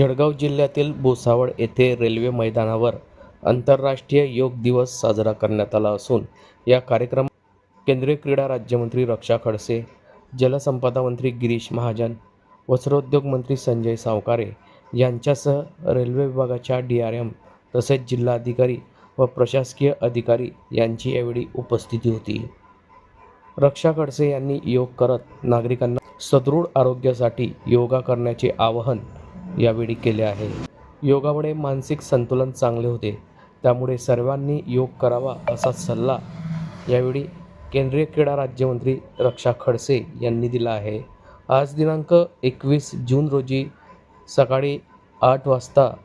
जळगाव जिल्ह्यातील भुसावळ येथे रेल्वे मैदानावर आंतरराष्ट्रीय योग दिवस साजरा करण्यात आला असून या कार्यक्रम केंद्रीय क्रीडा राज्यमंत्री रक्षा खडसे जलसंपदा मंत्री गिरीश महाजन वस्त्रोद्योग मंत्री संजय सावकारे यांच्यासह रेल्वे विभागाच्या डी आर एम तसेच जिल्हाधिकारी व प्रशासकीय अधिकारी यांची यावेळी उपस्थिती होती. रक्षा खडसे यांनी योग करत नागरिकांना सदृढ आरोग्यासाठी योगा करण्याचे आवाहन यावेळी केले आहे. योगामुळे मानसिक संतुलन चांगले होते. त्यामुळे सर्वांनी योग करावा असा सल्ला यावेळी केंद्रीय क्रीडा राज्यमंत्री रक्षा खडसे यांनी दिला आहे. आज दिनांक एकवीस जून रोजी सकाळी आठ वाजता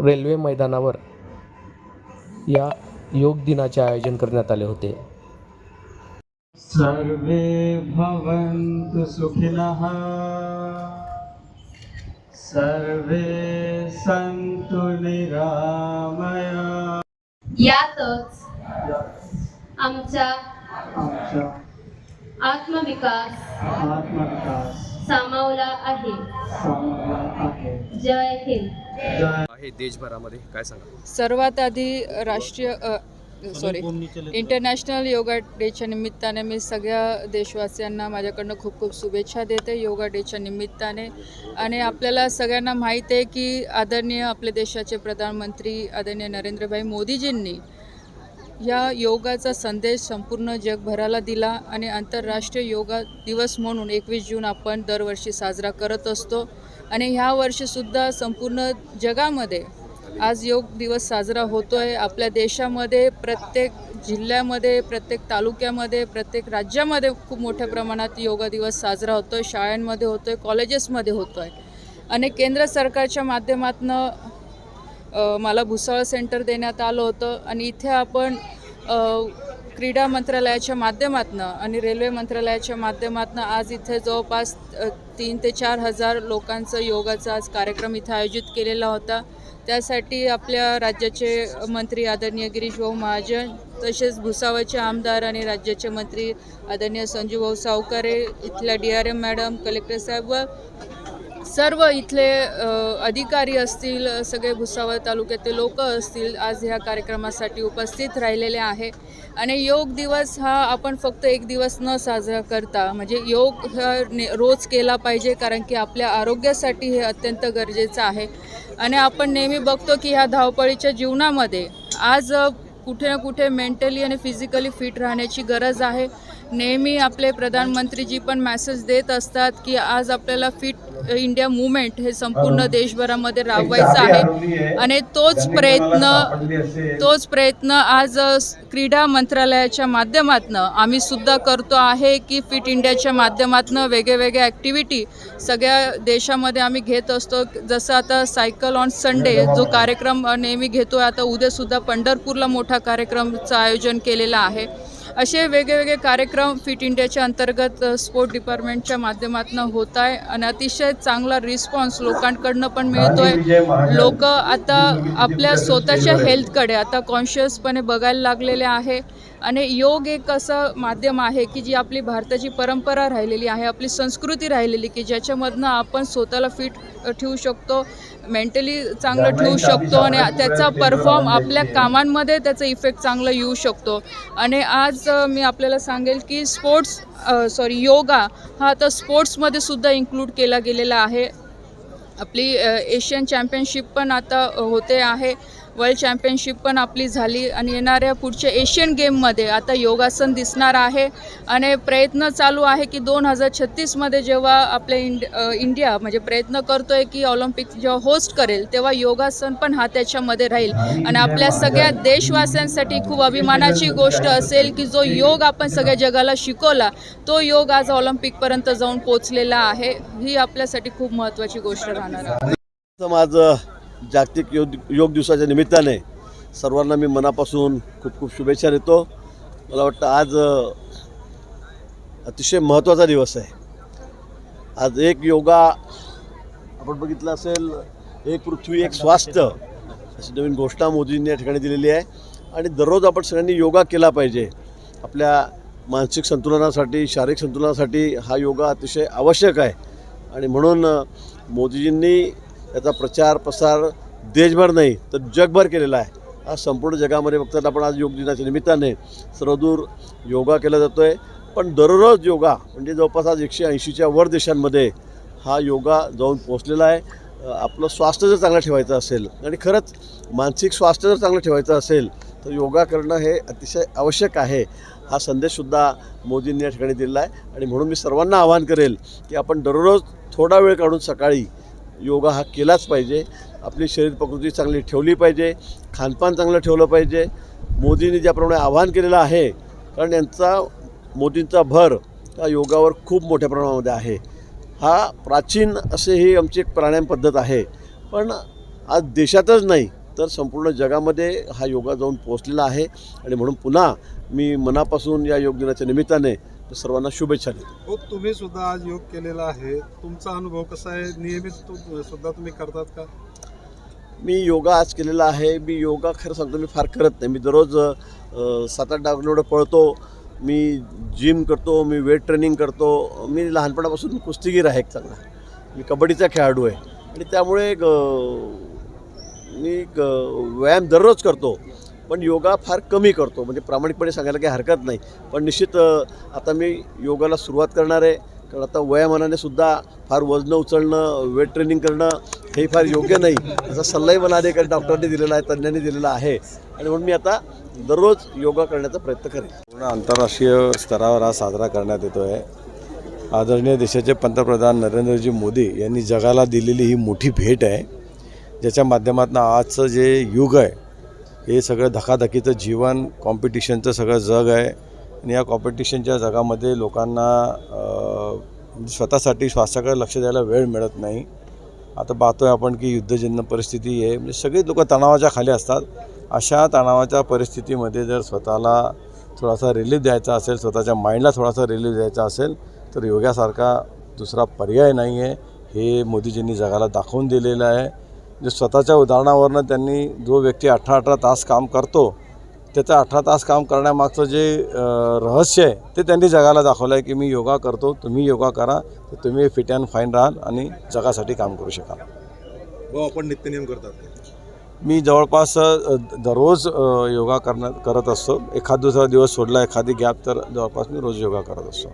रेल्वे मैदानावर या योग दिनाचे आयोजन करण्यात आले होते. सर्वे भवन्तु सुखिनः। सर्वे सन्तु निरामया। यातच आमचा आमचा आत्मविकास आत्मविकास सामावला आहे. चांगला आहे. जय हिंद. जय आहे देशभरामध्ये काय सांगा? सर्वात आधी राष्ट्रीय सॉरी इंटरनॅशनल योगा डेच्या निमित्ताने मी सगळ्या देशवासियांना माझ्याकडनं खूप खूप शुभेच्छा देते योगा डेच्या निमित्ताने. आणि आपल्याला सगळ्यांना माहीत आहे की आदरणीय आपल्या देशाचे प्रधानमंत्री आदरणीय नरेंद्रभाई मोदीजींनी या योगाचा संदेश संपूर्ण जगभराला दिला आणि आंतरराष्ट्रीय योगा दिवस म्हणून एकवीस जून आपण दरवर्षी साजरा करत असतो. आणि ह्या वर्षीसुद्धा संपूर्ण जगामध्ये आज योग दिवस साजरा होतो आहे आपल्या देशामध्ये प्रत्येक जिल्ह्यामध्ये प्रत्येक तालुक्यामध्ये प्रत्येक राज्यामध्ये खूप मोठ्या प्रमाणात योगा दिवस साजरा होतो आहे शाळांमध्ये होतो आहे कॉलेजेसमध्ये होतो आहे आणि केंद्र सरकारच्या माध्यमातून मला भुसावळ सेंटर देण्यात आलं होतं. आणि इथे आपण क्रीडा मंत्रालयाच्या माध्यमातून आणि रेल्वे मंत्रालयाच्या माध्यमातून आज इथे जवळपास तीन ते चार हजार लोकांचं योगाचा आज कार्यक्रम इथे आयोजित केलेला होता. त्यासाठी आपल्या राज्याचे मंत्री आदरणीय गिरीश भाऊ महाजन तसेच भुसावळचे आमदार आणि राज्याचे मंत्री आदरणीय संजूभाऊ सावकारे इथल्या D R M madam collector साहेब व सर्व इथले अधिकारी असतील सगळे भुसावळ तालुक्यातले लोक असतील आज ह्या कार्यक्रमासाठी उपस्थित राहिलेले आहे. आणि योग दिवस हा आपण फक्त एक दिवस न साजरा करता म्हणजे योग हा ने रोज केला पाहिजे कारण की आपल्या आरोग्यासाठी हे अत्यंत गरजेचं आहे. आणि आपण नेहमी बघतो की ह्या धावपळीच्या जीवनामध्ये आज कुठे ना कुठे मेंटली आणि फिजिकली फिट राहण्याची गरज आहे. नेहमी आपले प्रधानमंत्रीजी पण मेसेज देत असतात की आज आपल्याला फिट इंडिया मुवमेंट हे संपूर्ण देशभरामध्ये राबवायचं आहे. आणि तोच प्रयत्न तोच प्रयत्न आज क्रीडा मंत्रालयाच्या माध्यमातून आम्ही सुद्धा करतो आहे की फिट इंडियाच्या माध्यमातून वेगळ्या ॲक्टिव्हिटी सगळ्या देशामध्ये आम्ही घेत असतो. जसं आता सायकल ऑन संडे जो कार्यक्रम नेहमी घेतो आता उद्यासुद्धा पंढरपूरला मोठा कार्यक्रमचं आयोजन केलेलं आहे. असे वेगवेगळे कार्यक्रम फिट इंडियाच्या अंतर्गत स्पोर्ट डिपार्टमेंटच्या माध्यमातून होत आहे. आणि अतिशय चांगला रिस्पॉन्स लोकांकडनं पण मिळतोय. लोक आता आपल्या स्वतःच्या हेल्थकडे आता कॉन्शियसपणे बघायला लागलेले आहे. आणि योग एक असं माध्यम आहे की जी आपली भारताची परंपरा राहिलेली आहे आपली संस्कृती राहिलेली की ज्याच्यामधनं आपण स्वतःला फिट ठेवू शकतो. मेंटली चांगलं ठेवू शकतो आणि त्याचा परफॉर्म आपल्या कामांमध्ये त्याचा इफेक्ट चांगला येऊ शकतो. आणि आज मी आपल्याला सांगेल की स्पोर्ट्स सॉरी योगा हा आता स्पोर्ट्समध्ये सुद्धा इन्क्लूड केला गेलेला आहे. आपली एशियन चॅम्पियनशिप पण आता होते आहे. वर्ल्ड चॅम्पियनशिप पण आपली झाली आणि येणाऱ्या पुढच्या एशियन गेममध्ये आता योगासन दिसणार आहे. आणि प्रयत्न चालू आहे की दोन हजार छत्तीसमध्ये जेव्हा आपल्या इंड इंडिया म्हणजे प्रयत्न करतो आहे की ऑलिम्पिक जेव्हा होस्ट करेल तेव्हा योगासन पण हा त्याच्यामध्ये राहील. आणि आपल्या सगळ्या देशवासियांसाठी खूप अभिमानाची गोष्ट असेल की जो योग आपण सगळ्या जगाला शिकवला तो योग आज ऑलिम्पिकपर्यंत जाऊन पोचलेला आहे. ही आपल्यासाठी खूप महत्त्वाची गोष्ट राहणार आहे. माझं जागतिक योग योग दिवसाच्या निमित्ताने सर्वांना मी मनापासून खूप खूप शुभेच्छा देतो. मला वाटतं आज अतिशय महत्त्वाचा दिवस आहे. आज एक योगा आपण बघितलं असेल एक पृथ्वी एक स्वास्थ्य अशी नवीन घोषणा मोदींनी या ठिकाणी दिलेली आहे. आणि दररोज आपण सगळ्यांनी योगा केला पाहिजे. आपल्या मानसिक संतुलनासाठी शारीरिक संतुलनासाठी हा योगा अतिशय आवश्यक आहे. आणि म्हणून मोदीजींनी याचा प्रचार प्रसार देशभर नाही तर जगभर केलेला आहे. आज संपूर्ण जगामध्ये बघतात आपण आज योग दिनाच्या निमित्ताने सर्वदूर योगा केला जातो आहे पण दररोज योगा म्हणजे जवळपास आज एकशे ऐंशीच्या वर देशांमध्ये हा योगा जाऊन पोचलेला आहे. आपलं स्वास्थ्य जर चांगलं ठेवायचं असेल आणि खरंच मानसिक स्वास्थ्य जर चांगलं ठेवायचं असेल तर योगा करणं हे अतिशय आवश्यक आहे. हा संदेशसुद्धा मोदींनी या ठिकाणी दिलेला आहे. आणि म्हणून मी सर्वांना आवाहन करेल की आपण दररोज थोडा वेळ काढून सकाळी योगा हा केलाच पाहिजे. आपली शरीर प्रकृती चांगली ठेवली पाहिजे. खानपान चांगलं ठेवलं पाहिजे. मोदींनी ज्याप्रमाणे आवाहन केलेलं आहे कारण यांचा मोदींचा भर त्या योगावर खूप मोठ्या प्रमाणामध्ये आहे. हा प्राचीन असे ही आमची एक प्राणायाम पद्धत आहे. पण आज देशातच नाही तर संपूर्ण जगामध्ये हा योगा जाऊन पोचलेला आहे. आणि म्हणून पुन्हा मी मनापासून या योग दिनाच्या निमित्ताने सर्वांना शुभेच्छा देतो. हो तुम्ही सुद्धा आज योग केलेला आहे. तुमचा अनुभव कसा आहे? नियमित तु- सुद्धा तुम्ही करतात का? मी योगा आज केलेला आहे. मी योगा खरं सांगतो मी फार करत नाही. मी दररोज अ, सात आठ डावनोडं पळतो. मी जिम करतो मी वेट ट्रेनिंग करतो. मी लहानपणापासून कुस्तीगीर आहे एक चांगला. मी कबड्डीचा खेळाडू आहे. आणि त्यामुळे ग मी ग व्यायाम दररोज करतो. पण योगा फार कमी करतो. म्हणजे प्रामाणिकपणे सांगायला काही हरकत नाही. पण निश्चित आता मी योगाला सुरुवात करणार आहे. कारण आता वयामानाने सुद्धा फार वजनं उचलणं वेट ट्रेनिंग करणं हे फार योग्य नाही. असा सल्लाही मला अनेक डॉक्टरांनी दिलेला आहे तज्ज्ञांनी दिलेला आहे. आणि म्हणून मी आता दररोज योगा करण्याचा प्रयत्न करेन. पूर्ण आंतरराष्ट्रीय स्तरावर हा साजरा करण्यात येतो आहे आदरणीय देशाचे पंतप्रधान नरेंद्रजी मोदी यांनी जगाला दिलेली ही मोठी भेट आहे. ज्याच्या माध्यमातून आजचं जे युग आहे हे सगळं धकाधकीचं जीवन कॉम्पिटिशनचं सगळं जग आहे. आणि या कॉम्पिटिशनच्या जगामध्ये लोकांना म्हणजे स्वतःसाठी श्वासाकडे लक्ष द्यायला वेळ मिळत नाही. आता पाहतोय आपण की युद्धजन्य परिस्थिती आहे म्हणजे सगळी लोक तणावाच्या खाली असतात. अशा तणावाच्या परिस्थितीमध्ये जर स्वतःला थोडासा रिलीफ द्यायचा असेल स्वतःच्या माइंडला थोडासा रिलीफ द्यायचा असेल तर योगासारखा दुसरा पर्याय नाही आहे हे मोदीजींनी जगाला दाखवून दिलेलं आहे. जे स्वतःच्या उदाहरणावरनं त्यांनी जो व्यक्ती अठरा अठरा तास काम करतो त्याचं अठरा तास काम करण्यामागचं जे रहस्य आहे ते त्यांनी जगाला दाखवलं आहे की मी योगा करतो तुम्ही योगा करा तर तुम्ही फिट अँड फाईन राहाल आणि जगासाठी काम करू शकाल. हो आपण नित्यनियम करतात मी जवळपास दररोज योगा करण्यात करत असतो. एखाद दुसरा दिवस सोडला एखादी गॅप तर जवळपास मी रोज योगा करत असतो.